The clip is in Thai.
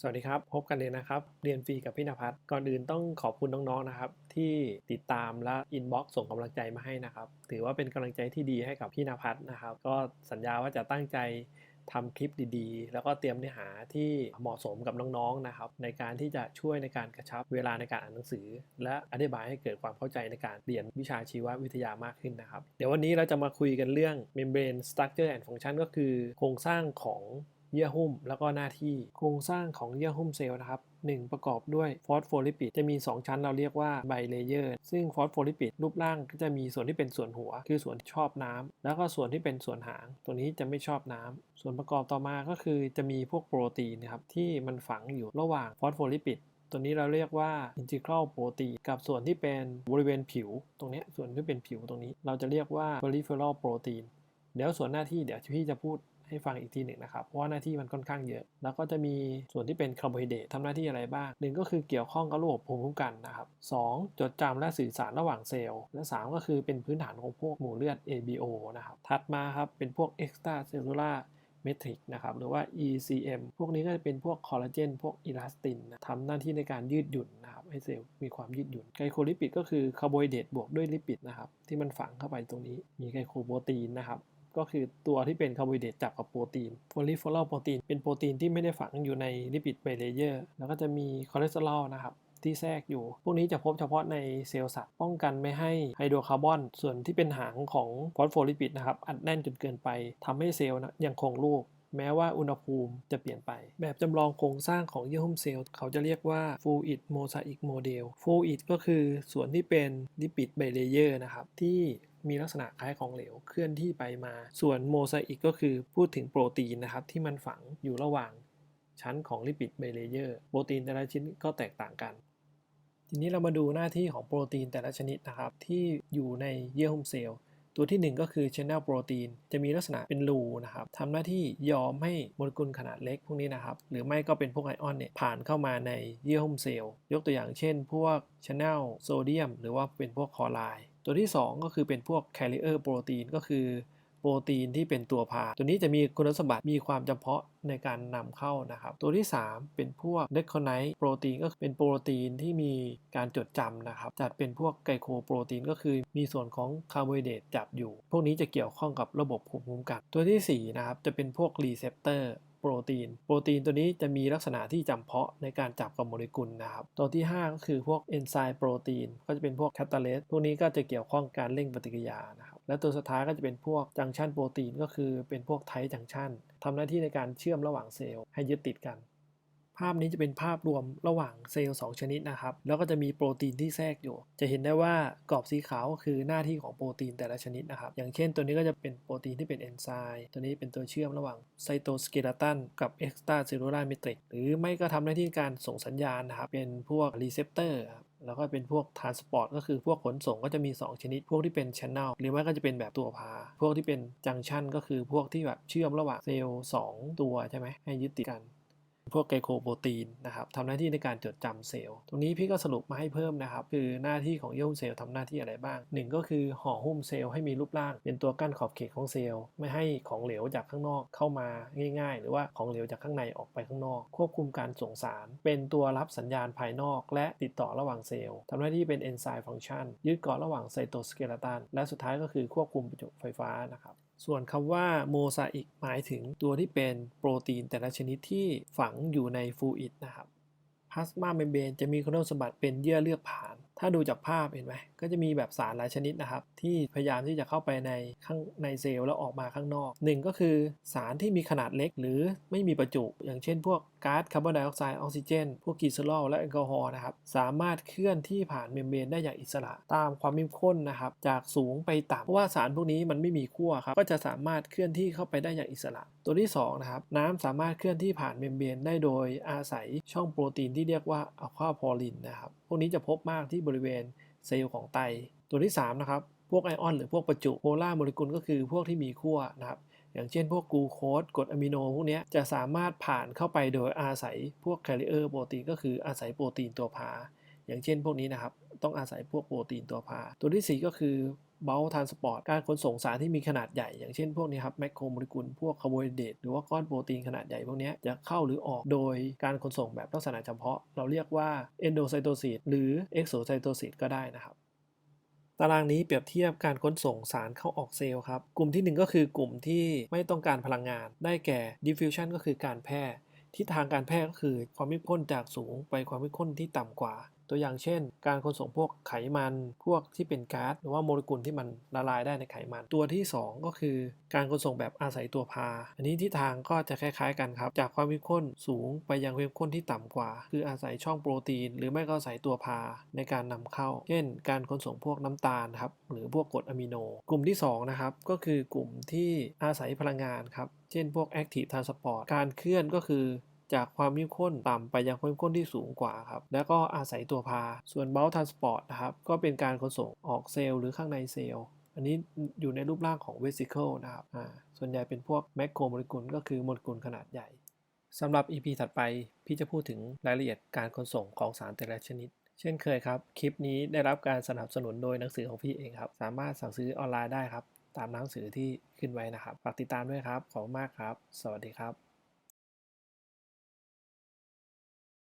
สวัสดีครับ พบกันเลยนะครับ เรียนฟรีกับพี่นภัสก่อนอื่นต้องขอบคุณน้องๆนะครับ ที่ติดตามและอินบ็อกซ์ส่งกำลังใจมาให้นะครับ ถือว่าเป็นกำลังใจที่ดีให้กับพี่นภัสนะครับ ก็สัญญาว่าจะตั้งใจทำคลิปดีๆ แล้วก็เตรียมเนื้อหาที่เหมาะสมกับน้องๆนะครับ ในการที่จะช่วยในการกระชับเวลาในการอ่านหนังสือ และอธิบายให้เกิดความเข้าใจในการเรียนวิชาชีววิทยามากขึ้นนะครับ เดี๋ยววันนี้เราจะมาคุยกันเรื่อง membrane structure and function ก็คือโครงสร้างของ เยื่อหุ้ม แล้วก็หน้าที่โครงสร้างของเยื่อหุ้มเซลล์นะครับ1ประกอบด้วยฟอสโฟลิปิดจะมี 2 ชั้นเราเรียกว่าไบเลเยอร์ ซึ่งฟอสโฟลิปิดรูปร่างก็จะมีส่วนที่เป็นส่วนหัว คือส่วนชอบน้ำแล้วก็ส่วนที่เป็นส่วนหาง ตัวนี้จะไม่ชอบน้ำส่วนประกอบต่อมาก็คือจะมีพวกโปรตีนนะครับที่มันฝังอยู่ระหว่างฟอสโฟลิปิดตัวนี้เราเรียกว่า integral protein กับส่วนที่เป็นบริเวณผิว ตรงนี้ส่วนที่เป็นผิวตรงนี้ เราจะเรียกว่า peripheral protein เดี๋ยวส่วนหน้าที่เดี๋ยวพี่จะพูด ให้ฟังอีกทีหนึ่งนะครับ เพราะว่าหน้าที่มันค่อนข้างเยอะ แล้วก็จะมีส่วนที่เป็นคาร์โบไฮเดรตทำหน้าที่อะไรบ้างหนึ่งก็คือเกี่ยวข้องกับระบบภูมิคุ้มกันนะครับสองจดจำและสื่อสารระหว่างเซลล์ และ 3 ก็คือเป็นพื้นฐานของพวกหมู่เลือด ABO นะครับถัดมาครับเป็นพวก extra cellular เมทริกนะครับหรือว่า ECM พวกนี้ก็จะเป็นพวกคอลลาเจนพวกอิลาสตินนะทำหน้าที่ในการยืดหยุ่นนะครับให้เซลล์มีความยืดหยุ่นไกลโคลิปิดก็คือคาร์โบไฮเดรตบวกด้วยลิปิดนะครับที่มันฝังเข้าไปตรงนี้มีไกลโคโปรตีนนะครับ ก็คือตัวที่เป็นคาร์โบไฮเดรตจับกับโปรตีนโพลีโฟลโปรตีนเป็นโปรตีนที่ไม่ได้ฝังอยู่ในลิปิดไบเลเยอร์แล้วก็จะมีคอเลสเตอรอลนะครับที่แทรกอยู่ พวกนี้จะพบเฉพาะในเซลล์สัตว์ ป้องกันไม่ให้ไฮโดรคาร์บอน ส่วนที่เป็นหางของฟอสโฟลิปิดนะครับ อัดแน่นจนเกินไปทำให้เซลล์นะยังคงรูป แม้ว่าอุณหภูมิจะเปลี่ยนไป แบบจำลองโครงสร้างของเยื่อหุ้มเซลล์ เขาจะเรียกว่า fluid mosaic model fluid ก็คือส่วนที่เป็นลิปิดไบเลเยอร์นะครับ ที่ มีลักษณะคล้ายของเหลวเคลื่อนที่ไปมา ส่วนโมไซอิกก็คือพูดถึงโปรตีนนะครับที่มันฝังอยู่ระหว่างชั้นของลิปิดไบเลเยอร์โปรตีนแต่ละชิ้นก็แตกต่างกัน ทีนี้เรามาดูหน้าที่ของโปรตีนแต่ละชนิดนะครับ ที่อยู่ในเยื่อหุ้มเซลล์ตัวที่ 1 ก็คือ channel โปรตีนจะมีลักษณะเป็นรูนะครับทำหน้าที่ยอมให้โมเลกุลขนาดเล็กพวกนี้นะครับ หรือไม่ก็เป็นพวกไอออนเนี่ยผ่านเข้ามาในเยื่อหุ้มเซลล์ ยกตัวอย่างเช่น พวก channel โซเดียม หรือว่าเป็นพวกคลอไรด์ ตัวที่ 2 ก็คือเป็นพวก carrier โปรตีนก็คือ ปรตีนที่เป็นตัวพา ตัวนี้จะมีคุณสมบัติมีความจำเพาะในการนำเข้านะครับ ตัวที่ 3 เป็นพวกเดคอนไนต์โปรตีนก็เป็นโปรตีนที่มีการจดจำนะครับ จัดเป็นพวกไกลโคโปรตีนก็คือมีส่วนของคาร์โบไฮเดรตจับอยู่ พวกนี้จะเกี่ยวข้องกับระบบภูมิคุ้มกัน ตัวที่4นะครับจะเป็นพวกรีเซพเตอร์โปรตีน โปรตีนตัวนี้จะมีลักษณะที่จำเพาะในการจับกับโมเลกุลนะครับ ตัวที่ 5 ก็คือพวกเอนไซม์โปรตีน ก็จะเป็นพวกแคตาเลสพวกนี้ก็จะเกี่ยวข้องการเร่งปฏิกิริยานะครับ และตัวสุดท้ายก็จะเป็นพวกจังชันโปรตีนก็คือเป็นพวกไทจังชันทำหน้าที่ในการเชื่อมระหว่างเซลล์ให้ยึดติดกัน ภาพนี้จะเป็นภาพรวมระหว่างเซลล์2ชนิดนะครับ แล้วก็จะมีโปรตีนที่แทรกอยู่ จะเห็นได้ว่ากรอบสีขาวก็คือหน้าที่ของโปรตีนแต่ละชนิดนะครับ อย่างเช่นตัวนี้ก็จะเป็นโปรตีนที่เป็นเอนไซม์ตัวนี้เป็นตัวเชื่อมระหว่างไซโตสเกลตันกับเอ็กซ์ตราเซลลูลาร์เมตริกหรือไม่ก็ทำหน้าที่การส่งสัญญาณนะครับ เป็นพวกรีเซพเตอร์แล้วก็เป็นพวกทรานสปอร์ตก็คือพวกขนส่งก็จะมี 2 ชนิด พวกที่เป็นช n น e l หรือไม่ก็จะเป็นแบบตัวพา พวกที่เป็นจังชันก็คือพวกที่แบบเชื่อมระหว่างเซลล์2ตัวใช่ไหมให้ยึดติดกัน พวกไกลโคโปรตีนนะครับทำหน้าที่ในการจดจำเซลล์ ตรงนี้พี่ก็สรุปมาให้เพิ่มนะครับ คือหน้าที่ของเยื่อหุ้มเซลล์ทำหน้าที่อะไรบ้างหนึ่งก็คือห่อหุ้มเซลล์ให้มีรูปร่าง เป็นตัวกั้นขอบเขตของเซลล์ ไม่ให้ของเหลวจากข้างนอกเข้ามาง่าย ๆ หรือว่าของเหลวจากข้างในออกไปข้างนอก ควบคุมการส่งสาร เป็นตัวรับสัญญาณภายนอก และติดต่อระหว่างเซลล์ทำหน้าที่เป็นเอนไซม์ฟังก์ชันยึดเกาะระหว่างไซโตสเกลตันและสุดท้ายก็คือควบคุมประจุไฟฟ้านะครับส่วนคำว่าโมซาอิกหมายถึงตัวที่เป็นโปรตีนแต่ละชนิดที่ฝังอยู่ในฟูอิดนะครับพลาสมาเมมเบรนจะมีคุณสมบัติเป็นเยื่อเลือกผ่าน ถ้าดูจากภาพเห็นไหมก็จะมีแบบสารหลายชนิดนะครับ ที่พยายามที่จะเข้าไปในข้างในเซลล์แล้วออกมาข้างนอกหนึ่งก็คือสารที่มีขนาดเล็กหรือไม่มีประจุ อย่างเช่นพวกก๊าซคาร์บอนไดออกไซด์ออกซิเจน พวกกีซอรอลและแอลกอฮอล์นะครับ สามารถเคลื่อนที่ผ่านเมมเบรนได้อย่างอิสระ ตามความเข้มข้นนะครับ จากสูงไปต่ำเพราะว่าสารพวกนี้มันไม่มีขั้วครับก็จะสามารถเคลื่อนที่เข้าไปได้อย่างอิสระ ตัวที่สองนะครับน้ำสามารถเคลื่อนที่ผ่านเมมเบรนได้โดยอาศัยช่องโปรตีนที่เรียกว่าอัลฟาพอลินนะครับพวกนี้จะพบมากที่บริเวณเซลล์ของไต ตัวที่3นะครับพวกไอออนหรือพวกประจุโพล่าโมเลกุลก็คือพวกที่มีขั้วนะครับอย่างเช่นพวกกูโคสกรดอะมิโนพวกนี้จะสามารถผ่านเข้าไปโดยอาศัยพวกแคลิเออร์โปรตีนก็คืออาศัยโปรตีนตัวพา อย่างเช่นพวกนี้นะครับ ต้องอาศัยพวกโปรตีนตัวพา ตัวที่ 4 ก็คือ b u l k transport การขนส่งสารที่มีขนาดใหญ่ อย่างเช่นพวกนี้ครับแมคโครโมเลกุล พวกคาร์โบไฮเดรตหรือว่าก้อนโปรตีนขนาดใหญ่พวกนี้จะเข้าหรือออกโดยการขนส่งแบบลักษณะเฉพาะ เราเรียกว่า endocytosis หรือ exocytosis ก็ได้นะครับตารางนี้เปรียบเทียบการขนส่งสารเข้าออกเซลล์ครับ กลุ่มที่ 1 ก็คือกลุ่มที่ไม่ต้องการพลังงาน ได้แก่ diffusion ก็คือการแพร่ทิศทางการแพร่ก็คือความเข้มข้นจากสูงไปความเข้มข้นที่ต่ำกว่าตัวอย่างเช่น การขนส่งพวกไขมัน พวกที่เป็นก๊าซหรือว่าโมเลกุลที่มันละลายได้ในไขมัน ตัวที่ 2 ก็คือการขนส่งแบบอาศัยตัวพา อันนี้ทิศทางก็จะคล้ายๆกันครับ จากความเข้มข้นสูงไปยังความเข้มข้นที่ต่ำกว่า คืออาศัยช่องโปรตีน หรือไม่ก็อาศัยตัวพาในการนำเข้า เช่น การขนส่งพวกน้ำตาลครับ หรือพวกกรดอะมิโน กลุ่มที่สองนะครับ ก็คือกลุ่มที่อาศัยพลังงานครับ เช่นพวก active transport การเคลื่อนก็คือ จากความเข้มข้นต่ำไปยังความเข้มข้นที่สูงกว่าครับ แล้วก็อาศัยตัวพา ส่วน bulk transport นะครับ ก็เป็นการขนส่งออกเซลล์หรือข้างในเซลล์ อันนี้อยู่ในรูปร่างของ vesicle นะครับ อ่า ส่วนใหญ่เป็นพวกแมคโครโมเลกุลก็คือโมเลกุลขนาดใหญ่สำหรับ EP ถัดไป พี่จะพูดถึงรายละเอียดการขนส่งของสารแต่ละชนิด เช่นเคยครับ คลิปนี้ได้รับการสนับสนุนโดยหนังสือของพี่เองครับ สามารถสั่งซื้อออนไลน์ได้ครับ ตามหนังสือที่ขึ้นไว้นะครับ ฝากติดตามด้วยครับ ขอบคุณมากครับ สวัสดีครับ